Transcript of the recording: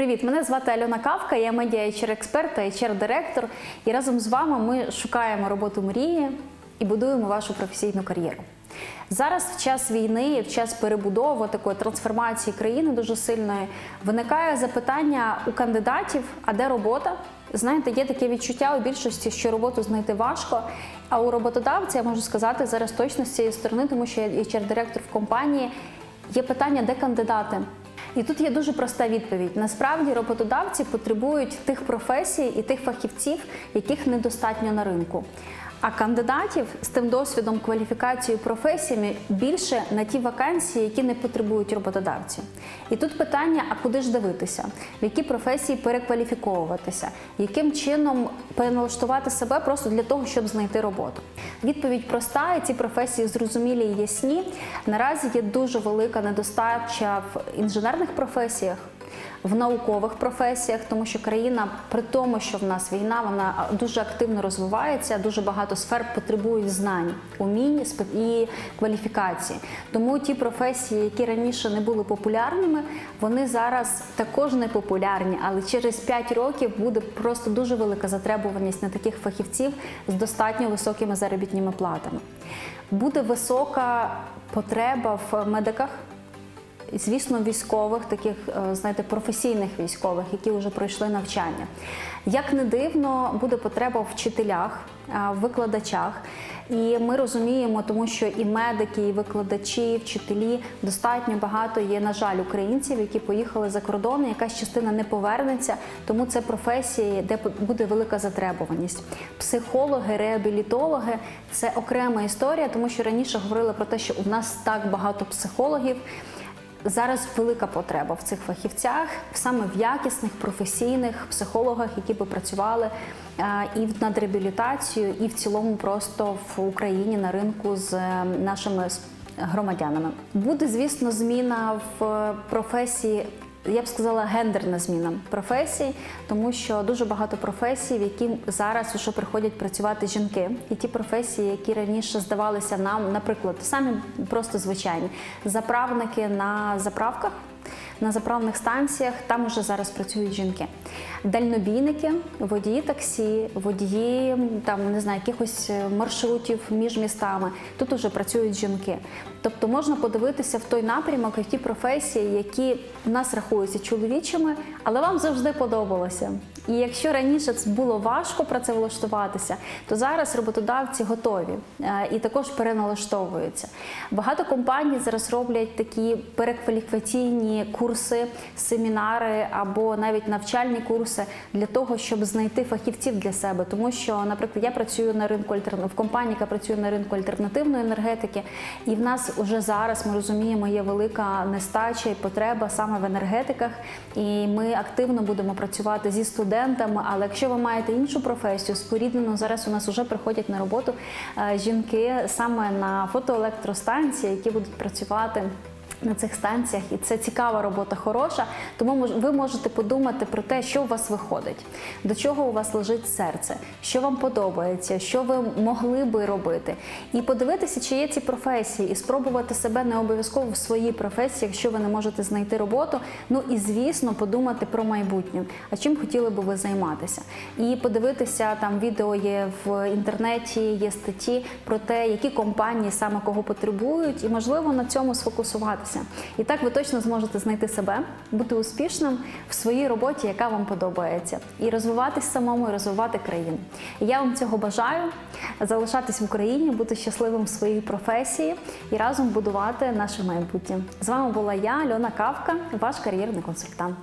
Привіт, мене звати Альона Кавка, я медіа експерт та hr директор І разом з вами ми шукаємо роботу мрії і будуємо вашу професійну кар'єру. Зараз в час війни, в час перебудови такої трансформації країни дуже сильної, виникає запитання у кандидатів: а де робота? Знаєте, є таке відчуття у більшості, що роботу знайти важко. А у роботодавця я можу сказати зараз точно з цієї сторони, тому що я hr директор в компанії. Є питання, де кандидати. І тут є дуже проста відповідь. Насправді роботодавці потребують тих професій і тих фахівців, яких недостатньо на ринку. А кандидатів з тим досвідом, кваліфікацією, професіями більше на ті вакансії, які не потребують роботодавці. І тут питання: а куди ж дивитися, в які професії перекваліфіковуватися, яким чином переналаштувати себе просто для того, щоб знайти роботу? Відповідь проста, і ці професії зрозумілі і ясні. Наразі є дуже велика недостача в інженерних професіях в наукових професіях, тому що країна, при тому, що в нас війна, вона дуже активно розвивається. Дуже багато сфер потребують знань, умінь і кваліфікації. Тому ті професії, які раніше не були популярними, вони зараз також не популярні, але через 5 років буде просто дуже велика затребуваність на таких фахівців з достатньо високими заробітними платами. Буде висока потреба в медиках звісно, військових, таких, е, знаєте, професійних військових, які вже пройшли навчання. Як не дивно, буде потреба в вчителях, в викладачах. І ми розуміємо, тому що і медики, і викладачі, і вчителі достатньо багато є, на жаль, українців, які поїхали за кордон. Якась частина не повернеться, тому це професії, де буде велика затребуваність. Психологи, реабілітологи це окрема історія, тому що раніше говорили про те, що у нас так багато психологів. Зараз велика потреба в цих фахівцях, саме в якісних професійних психологах, які би працювали і над реабілітацією, і в цілому просто в Україні на ринку з е, нашими громадянами. Буде, звісно, зміна в професії я б сказала, гендерна зміна професій, тому що дуже багато професій, в які зараз вже приходять працювати жінки, і ті професії, які раніше здавалися нам, наприклад, самі просто звичайні. Заправники на заправках на заправних станціях, там вже зараз працюють жінки. Дальнобійники, водії таксі, водії там не знаю, якихось е, маршрутів між містами. Тут вже працюють жінки. Тобто можна подивитися в той напрямок, які професії, які в нас рахуються чоловічими, але вам завжди подобалося. І якщо раніше це було важко працевлаштуватися, то зараз роботодавці готові е, і також переналаштовуються. Багато компаній зараз роблять такі перекваліфікаційні курси, семінари або навіть навчальні курси для того, щоб знайти фахівців для себе. Тому що, наприклад, я працюю на ринку в компанії, яка працює на ринку альтернативної енергетики, і в нас вже зараз ми розуміємо, є велика нестача і потреба саме в енергетиках, і ми активно будемо працювати зі студентами студентами. Але якщо ви маєте іншу професію, споріднену зараз у нас вже приходять на роботу е, жінки саме на фотоелектростанції, які будуть працювати на цих станціях, і це цікава робота, хороша. Тому ви можете подумати про те, що у вас виходить, до чого у вас лежить серце, що вам подобається, що ви могли би робити, і подивитися, чи є ці професії, і спробувати себе не обов'язково в своїй професії, якщо ви не можете знайти роботу. Ну і звісно, подумати про майбутнє. А чим хотіли би ви займатися? І подивитися там відео є в інтернеті, є статті про те, які компанії саме кого потребують, і можливо на цьому сфокусуватися розвиватися. І так ви точно зможете знайти себе, бути успішним в своїй роботі, яка вам подобається, і розвиватись самому, і розвивати країну. Я вам цього бажаю залишатись в Україні, бути щасливим в своїй професії і разом будувати наше майбутнє. З вами була я, Альона Кавка, ваш кар'єрний консультант.